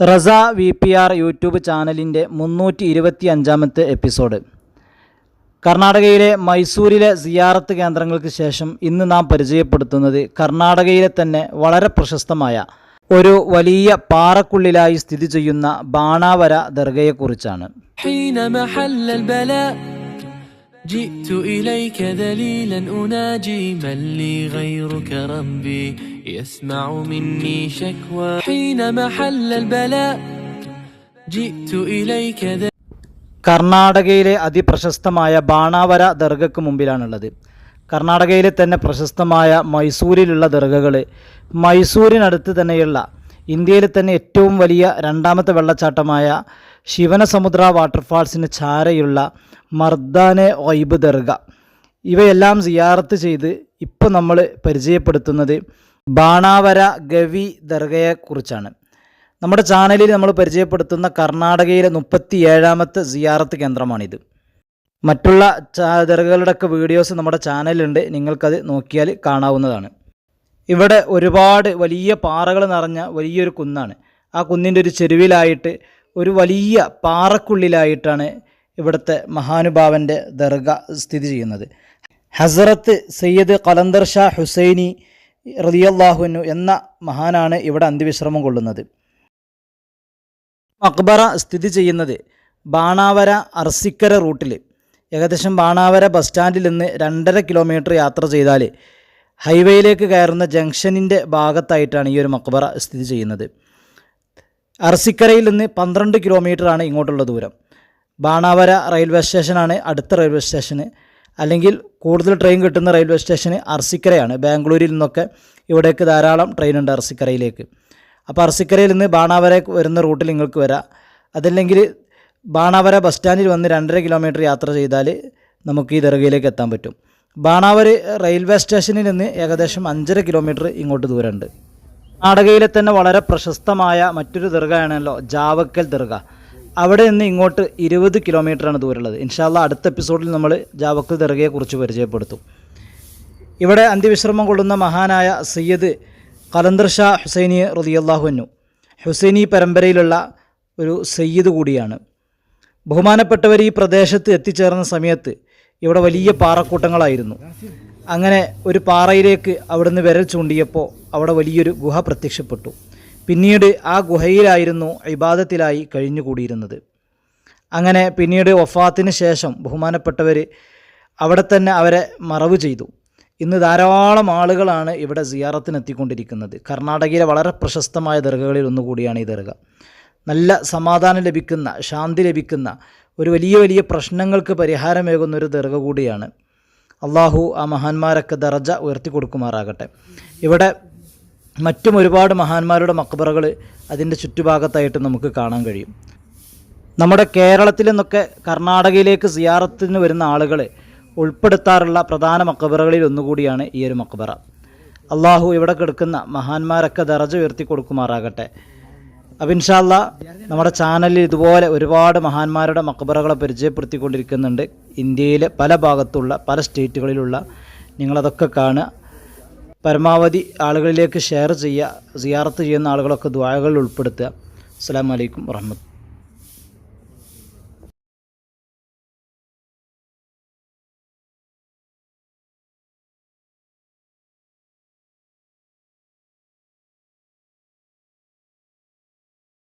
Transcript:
Reza V P R YouTube ചാനലിൻ്റെ മുന്നൂറ്റി ഇരുപത്തി അഞ്ചാമത്തെ എപ്പിസോഡ് കർണാടകയിലെ മൈസൂരിലെ സിയാറത്ത് കേന്ദ്രങ്ങൾക്ക് ശേഷം ഇന്ന് നാം പരിചയപ്പെടുത്തുന്നത് കർണാടകയിലെ തന്നെ വളരെ പ്രശസ്തമായ ഒരു വലിയ പാറക്കുള്ളിലായി സ്ഥിതി ചെയ്യുന്ന ബാണാവര ദർഗയെക്കുറിച്ചാണ് حين محل البلاء جئت إليك ذليلا أناجي من لي غيرك ربي يسمع مني شكوى حين محل البلاء جئت إليك ذليلا കർണാടകയിലെ അതിപ്രശസ്തമായ ബാണാവര ദർഗയ്ക്ക് മുമ്പിലാണുള്ളത് കർണാടകയിലെ തന്നെ പ്രശസ്തമായ മൈസൂരിലുള്ള ദർഗകൾ മൈസൂരിനടുത്ത് തന്നെയുള്ള ഇന്ത്യയിലെ തന്നെ ഏറ്റവും വലിയ രണ്ടാമത്തെ വെള്ളച്ചാട്ടമായ ശിവനസമുദ്ര വാട്ടർഫാൾസിന് ചാരയുള്ള മർദാനെ ഒയ്ബ് ദർഗ ഇവയെല്ലാം സിയാറത്ത് ചെയ്ത് ഇപ്പോൾ നമ്മൾ പരിചയപ്പെടുത്തുന്നത് ബാണാവര ഗവി ദർഗയെക്കുറിച്ചാണ്. നമ്മുടെ ചാനലിൽ നമ്മൾ പരിചയപ്പെടുത്തുന്ന കർണാടകയിലെ മുപ്പത്തി ഏഴാമത്തെ സിയാറത്ത് കേന്ദ്രമാണിത്. മറ്റുള്ള ദർഗകളുടെയൊക്കെ വീഡിയോസ് നമ്മുടെ ചാനലിലുണ്ട്. നിങ്ങൾക്കത് നോക്കിയാൽ കാണാവുന്നതാണ്. ഇവിടെ ഒരുപാട് വലിയ പാറകൾ നിറഞ്ഞ വലിയൊരു കുന്നാണ്. ആ കുന്നിന്റെ ഒരു ചെരുവിലായിട്ട് ഒരു വലിയ പാറക്കുള്ളിലായിട്ടാണ് ഇവിടുത്തെ മഹാനുഭാവന്റെ ദർഗ സ്ഥിതി ചെയ്യുന്നത്. ഹസറത്ത് സയ്യദ് കലന്തർ ഷാ ഹുസൈനി റലിയല്ലാഹുനു എന്ന മഹാനാണ് ഇവിടെ അന്ത്യവിശ്രമം കൊള്ളുന്നത്. മക്ബറ സ്ഥിതി ചെയ്യുന്നത് ബാണാവര അർസിക്കര റൂട്ടിൽ ഏകദേശം ബാണാവര ബസ് സ്റ്റാൻഡിൽ നിന്ന് രണ്ടര കിലോമീറ്റർ യാത്ര ചെയ്താൽ ഹൈവേയിലേക്ക് കയറുന്ന ജംഗ്ഷനിന്റെ ഭാഗത്തായിട്ടാണ് ഈ ഒരു മക്ബറ സ്ഥിതി ചെയ്യുന്നത്. അർസിക്കരയിൽ നിന്ന് പന്ത്രണ്ട് കിലോമീറ്ററാണ് ഇങ്ങോട്ടുള്ള ദൂരം. ബാണാവര റെയിൽവേ സ്റ്റേഷനാണ് അടുത്ത റെയിൽവേ സ്റ്റേഷന്. അല്ലെങ്കിൽ കൂടുതൽ ട്രെയിൻ കിട്ടുന്ന റെയിൽവേ സ്റ്റേഷൻ അർസിക്കരയാണ്. ബാംഗ്ലൂരിൽ നിന്നൊക്കെ ഇവിടേക്ക് ധാരാളം ട്രെയിൻ ഉണ്ട് അർസിക്കരയിലേക്ക്. അപ്പോൾ അർസിക്കരയിൽ നിന്ന് ബാണാവര വരുന്ന റൂട്ടിൽ നിങ്ങൾക്ക് വരാം. അതല്ലെങ്കിൽ ബാണാവര ബസ് സ്റ്റാൻഡിൽ വന്ന് രണ്ടര കിലോമീറ്റർ യാത്ര ചെയ്താൽ നമുക്ക് ഈ ദർഗയിലേക്ക് എത്താൻ പറ്റും. ബാണാവര റെയിൽവേ സ്റ്റേഷനിൽ നിന്ന് ഏകദേശം അഞ്ചര കിലോമീറ്റർ ഇങ്ങോട്ട് ദൂരമുണ്ട്. നാടകയിലെ തന്നെ വളരെ പ്രശസ്തമായ മറ്റൊരു ദർഗയാണല്ലോ ജാവക്കൽ ദർഗ. അവിടെ നിന്ന് ഇങ്ങോട്ട് ഇരുപത് കിലോമീറ്ററാണ് ദൂരമുള്ളത്. ഇൻഷാല്ല അടുത്ത എപ്പിസോഡിൽ നമ്മൾ ജാവക്കൽ ദർഗയെക്കുറിച്ച് പരിചയപ്പെടുത്തും. ഇവിടെ അന്ത്യവിശ്രമം കൊള്ളുന്ന മഹാനായ സയ്യദ് കലന്തർ ഷാ ഹുസൈനി റലിയല്ലാഹുനു ഹുസൈനി പരമ്പരയിലുള്ള ഒരു സയ്യിദ് കൂടിയാണ്. ബഹുമാനപ്പെട്ടവർ ഈ പ്രദേശത്ത് എത്തിച്ചേർന്ന സമയത്ത് ഇവിടെ വലിയ പാറക്കൂട്ടങ്ങളായിരുന്നു. അങ്ങനെ ഒരു പാറയിലേക്ക് അവിടുന്ന് വിരൽ ചൂണ്ടിയപ്പോൾ അവിടെ വലിയൊരു ഗുഹ പ്രത്യക്ഷപ്പെട്ടു. പിന്നീട് ആ ഗുഹയിലായിരുന്നു ഇബാദത്തിലായി കഴിഞ്ഞുകൂടിയിരുന്നത്. അങ്ങനെ പിന്നീട് വഫാത്തിന് ശേഷം ബഹുമാനപ്പെട്ടവർ അവിടെ തന്നെ അവരെ മറവ് ചെയ്തു. ഇന്ന് ധാരാളം ആളുകളാണ് ഇവിടെ സിയാറത്തിനെത്തിക്കൊണ്ടിരിക്കുന്നത്. കർണാടകയിലെ വളരെ പ്രശസ്തമായ ദർഗകളിൽ ഒന്നുകൂടിയാണ് ഈ ദർഗ. നല്ല സമാധാനം ലഭിക്കുന്ന ശാന്തി ലഭിക്കുന്ന ഒരു വലിയ വലിയ പ്രശ്നങ്ങൾക്ക് പരിഹാരമേകുന്ന ഒരു ദർഗ കൂടിയാണ്. അള്ളാഹു ആ മഹാന്മാരൊക്കെ ദർജ ഉയർത്തി കൊടുക്കുമാറാകട്ടെ ഇവിടെ മറ്റും ഒരുപാട് മഹാന്മാരുടെ മക്ബറകൾ അതിന്റെ ചുറ്റുഭാഗത്തായിട്ട് നമുക്ക് കാണാൻ കഴിയും. നമ്മുടെ കേരളത്തിൽ നിന്നൊക്കെ കർണാടകയിലേക്ക് സിയാറത്തിന് വരുന്ന ആളുകൾ ഉൾപ്പെടുത്താറുള്ള പ്രധാന മക്കബറകളിൽ ഒന്നുകൂടിയാണ് ഈ ഒരു മക്കബറ അള്ളാഹു ഇവിടെ കിടക്കുന്ന മഹാന്മാരൊക്കെ ദറജ ഉയർത്തി കൊടുക്കുമാറാകട്ടെ. അപ്പം ഇൻഷാല്ല നമ്മുടെ ചാനലിൽ ഇതുപോലെ ഒരുപാട് മഹാന്മാരുടെ മക്കബറകളെ പരിചയപ്പെടുത്തിക്കൊണ്ടിരിക്കുന്നുണ്ട്. ഇന്ത്യയിലെ പല ഭാഗത്തുള്ള പല സ്റ്റേറ്റുകളിലുള്ള നിങ്ങളതൊക്കെ കാണുക. പരമാവധി ആളുകളിലേക്ക് ഷെയർ ചെയ്യുക സിയാറത്ത് ചെയ്യുന്ന ആളുകളൊക്കെ ദ്വായകളിൽ ഉൾപ്പെടുത്തുക. അസ്സാം വലൈക്കും വർഹമത്ത്